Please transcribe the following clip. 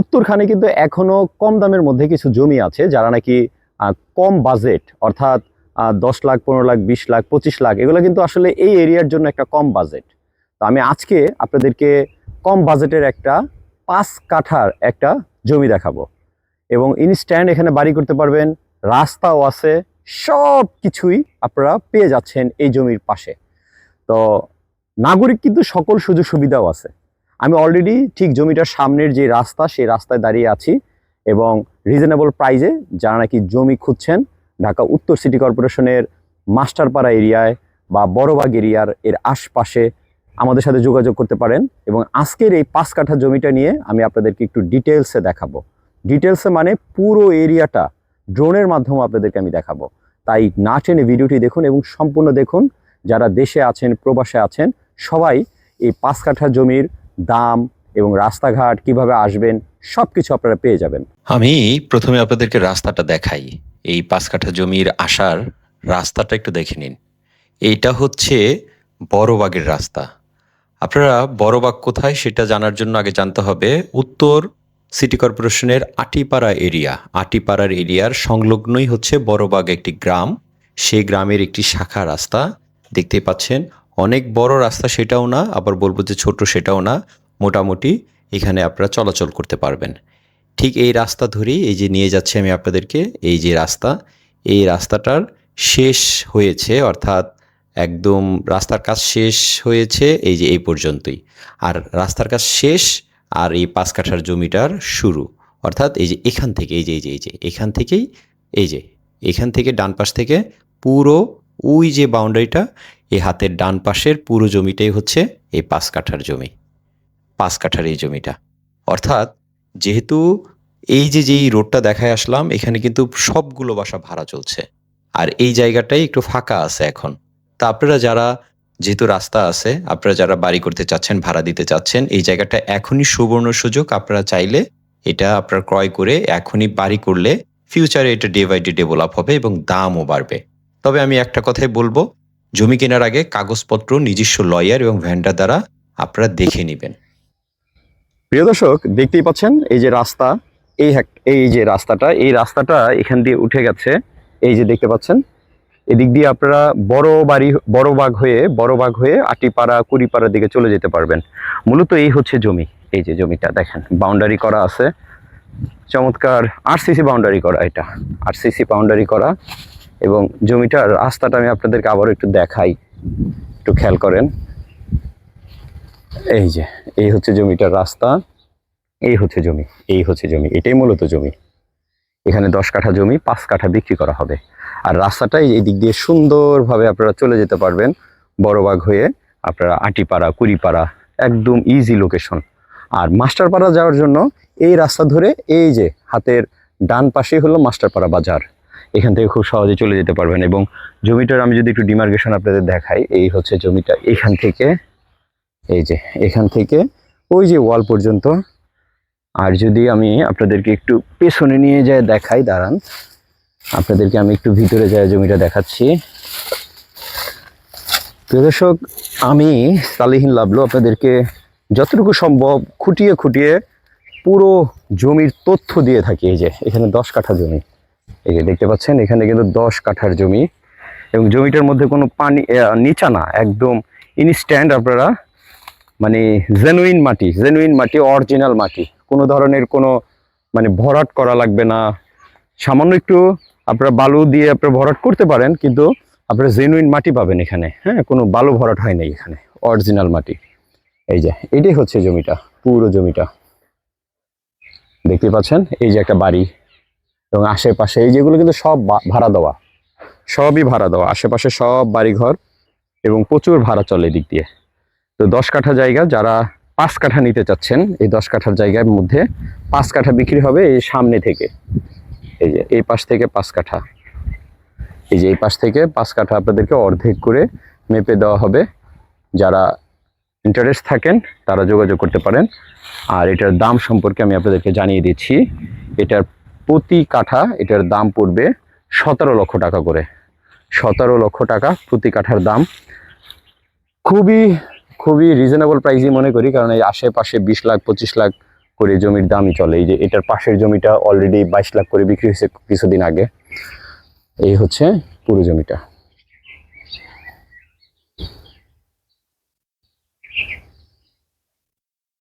উত্তরখানে কিন্তু এখনও কম দামের মধ্যে কিছু জমি আছে, যারা নাকি কম বাজেট অর্থাৎ দশ লাখ, পনেরো লাখ, বিশ লাখ, পঁচিশ লাখ, এগুলো কিন্তু আসলে এই এরিয়ার জন্য একটা কম বাজেট তো আমি আজকে আপনাদেরকে কম বাজেটের একটা পাঁচ কাঠার একটা জমি দেখাবো। এবং ইনস্ট্যান্ট এখানে বাড়ি করতে পারবেন, রাস্তাও আছে সব কিছুই আপনারা পেয়ে যাচ্ছেন এই জমির পাশে। তো নাগরিক কিন্তু সকল সুযোগ সুবিধাও আছে। আমি অলরেডি ঠিক জমিটার সামনের যে রাস্তা, সেই রাস্তায় দাঁড়িয়ে আছি এবং রিজনেবল প্রাইজে যারা নাকি জমি খুঁজছেন ঢাকা উত্তর সিটি কর্পোরেশনের মাস্টারপাড়া এরিয়ায় বা বড়বাগ এরিয়ার এর আশপাশে আমাদের সাথে যোগাযোগ করতে পারেন এবং আজকের এই পাঁচ কাঠা জমিটা নিয়ে আমি আপনাদেরকে একটু ডিটেলসে দেখাবো। ডিটেলসে মানে পুরো এরিয়াটা ড্রোনের মাধ্যমে আপনাদেরকে আমি দেখাবো। তাই না টেনে ভিডিওটি দেখুন এবং সম্পূর্ণ দেখুন। যারা দেশে আছেন, প্রবাসে আছেন, সবাই এই পাঁচ কাঠা জমির দাম এবং রাস্তাঘাট কীভাবে আসবেন সব কিছু আপনারা পেয়ে যাবেন। আমি প্রথমে আপনাদেরকে রাস্তাটা দেখাই। এই পাঁচ কাঠা জমির আসার রাস্তাটা একটু দেখে নিন। এইটা হচ্ছে বড়বাগের রাস্তা। আপনারা বড়বাগ কোথায় সেটা জানার জন্য আগে জানতে হবে। উত্তর সিটি কর্পোরেশনের আটিপাড়া এরিয়া। আটিপাড়ার এরিয়ার সংলগ্নই হচ্ছে বড়বাগ একটি গ্রাম। সেই গ্রামের একটি শাখা রাস্তা। দেখতে পাচ্ছেন অনেক বড় রাস্তা সেটাও না, আবার বলব যে ছোট সেটাও না, মোটামুটি এখানে আপনারা চলাচল করতে পারবেন। ঠিক এই রাস্তা ধরেই এই যে নিয়ে যাচ্ছি আমি আপনাদেরকে, এই যে রাস্তা, এই রাস্তাটার শেষ হয়েছে, অর্থাৎ একদম রাস্তার কাজ শেষ হয়েছে এই যে এই পর্যন্তই। আর রাস্তার কাজ শেষ, আর এই পাঁচ কাঠার জমিটার শুরু, অর্থাৎ এই যে এখান থেকে, এই যে এই যে এই যে, এখান থেকেই, এই যে, এখান থেকে ডান পাশ থেকে পুরো ওই যে বাউন্ডারিটা এই হাতের ডান পাশের পুরো জমিটাই হচ্ছে এই পাঁচ কাঠার জমি, পাঁচ কাঠার এই জমিটা। অর্থাৎ যেহেতু এই যে যেই রোডটা দেখায় আসলাম, এখানে কিন্তু সবগুলো বাসা ভাড়া চলছে। আর এই জায়গাটাই একটু ফাঁকা আছে এখন। তা আপনারা যারা যেহেতু রাস্তা আছে, আপনারা যারা বাড়ি করতে চাচ্ছেন, ভাড়া দিতে চাচ্ছেন, এই জায়গাটা এখনই সুবর্ণ সুযোগ। আপনারা চাইলে এটা আপনারা ক্রয় করে এখনই বাড়ি করলে ফিউচারে এটা ডে বাই ডে ডেভেলপ হবে এবং দামও বাড়বে। তবে আমি একটা কথাই বলব জমি কেনার আগে কাগজপত্র, নিজস্ব লয়ার এবং ভ্যান্ডার দ্বারা আপনারা দেখে নেবেন। প্রিয় দর্শক, দেখতেই পাচ্ছেন এই যে রাস্তা, এই এই যে রাস্তাটা, এই রাস্তাটা এখান দিয়ে উঠে গেছে। এই যে দেখতে পাচ্ছেন, এদিক দিয়ে আপনারা বড় বাড়ি, বড় বাগ হয়ে, বড় বাগ হয়ে আটিপাড়া, কুড়িপাড়ার দিকে চলে যেতে পারবেন। মূলত এই হচ্ছে জমি, এই যে জমিটা দেখেন বাউন্ডারি করা আছে। চমৎকার আরসিসি বাউন্ডারি করা এটা আরসিসি বাউন্ডারি করা। এবং জমিটার রাস্তাটা আমি আপনাদেরকে আবারও একটু দেখাই। একটু খেয়াল করেন। এই যে, এই হচ্ছে জমিটার রাস্তা, এই হচ্ছে জমি, এই হচ্ছে জমি, এটাই মূলত জমি। এখানে দশ কাঠা জমি, পাঁচ কাঠা বিক্রি করা হবে। আর রাস্তাটাই এই দিক দিয়ে সুন্দরভাবে আপনারা চলে যেতে পারবেন। বড়বাগ হয়ে আপনারা আটিপাড়া, কুড়িপাড়া, একদম ইজি লোকেশন আর মাস্টারপাড়া যাওয়ার জন্য এই রাস্তা ধরে এই যে, হাতের ডান পাশেই হলো মাস্টারপাড়া বাজার। এখান থেকে খুব সহজে চলে যেতে পারবেন। এবং জমিটার আমি যদি একটু ডিমার্কেশন আপনাদের দেখাই, এই হচ্ছে জমিটা। এখান থেকে, এই যে, এখান থেকে, ওই যে ওয়াল পর্যন্ত। আর যদি আমি আপনাদেরকে একটু পেছনে নিয়ে যায় দেখাই, দাঁড়ান। আপনাদেরকে আমি একটু ভিতরে যায় জমিটা দেখাচ্ছি। প্রিয় দর্শক, আমি সালিহীন লাভলু আপনাদেরকে যতটুকু সম্ভব খুঁটিয়ে খুঁটিয়ে পুরো জমির তথ্য দিয়ে থাকি। এই যে, এখানে দশ কাঠা জমি। এই যে দেখতে পাচ্ছেন, এখানে কিন্তু দশ কাঠার জমি এবং জমিটার মধ্যে কোনো পানি নিচা না, একদম ইনস্ট্যান্ট আপনারা মানে জেনুইন মাটি জেনুইন মাটি অরিজিনাল মাটি, কোনো ধরনের কোনো মানে ভরাট করা লাগবে না। সামান্য একটু আপনারা বালু দিয়ে আপনারা ভরাট করতে পারেন, কিন্তু আপনারা জেনুইন মাটি পাবেন এখানে হ্যাঁ কোনো বালু ভরাট হয় নাই এখানে অরিজিনাল মাটি। এই যে, এটাই হচ্ছে জমিটা, পুরো জমিটা। দেখতে পাচ্ছেন, এই যে একটা বাড়ি এবং আশেপাশে এই যেগুলো কিন্তু সব ভাড়া দেওয়া। সবই ভাড়া দেওয়া। আশেপাশে সব বাড়িঘর এবং প্রচুর ভাড়া চলে এদিক দিয়ে। তো দশ কাঠা জায়গা যারা পাঁচ কাঠা নিতে চাচ্ছেন, এই দশ কাঠার জায়গার মধ্যে পাঁচ কাঠা বিক্রি হবে এই সামনে থেকে। এই যে, এই পাশ থেকে পাঁচ কাঠা। এই যে, এই পাশ থেকে পাঁচ কাঠা আপনাদেরকে অর্ধেক করে মেপে দেওয়া হবে। যারা ইন্টারেস্ট থাকেন, তারা যোগাযোগ করতে পারেন। আর এটার দাম সম্পর্কে আমি আপনাদেরকে জানিয়ে দিচ্ছি। এটার প্রতি কাঠা এটার দাম পড়বে সতেরো লক্ষ টাকা করে। সতেরো লক্ষ টাকা প্রতি কাঠার দাম। খুবই খুবই রিজনেবল প্রাইসই মনে করি, কারণ এই আশেপাশে বিশ লাখ, পঁচিশ লাখ করে জমির দামই চলে। এই যে এটার পাশের জমিটা অলরেডি বাইশ লাখ করে বিক্রি হয়েছে কিছুদিন আগে। এই হচ্ছে পুরো জমিটা।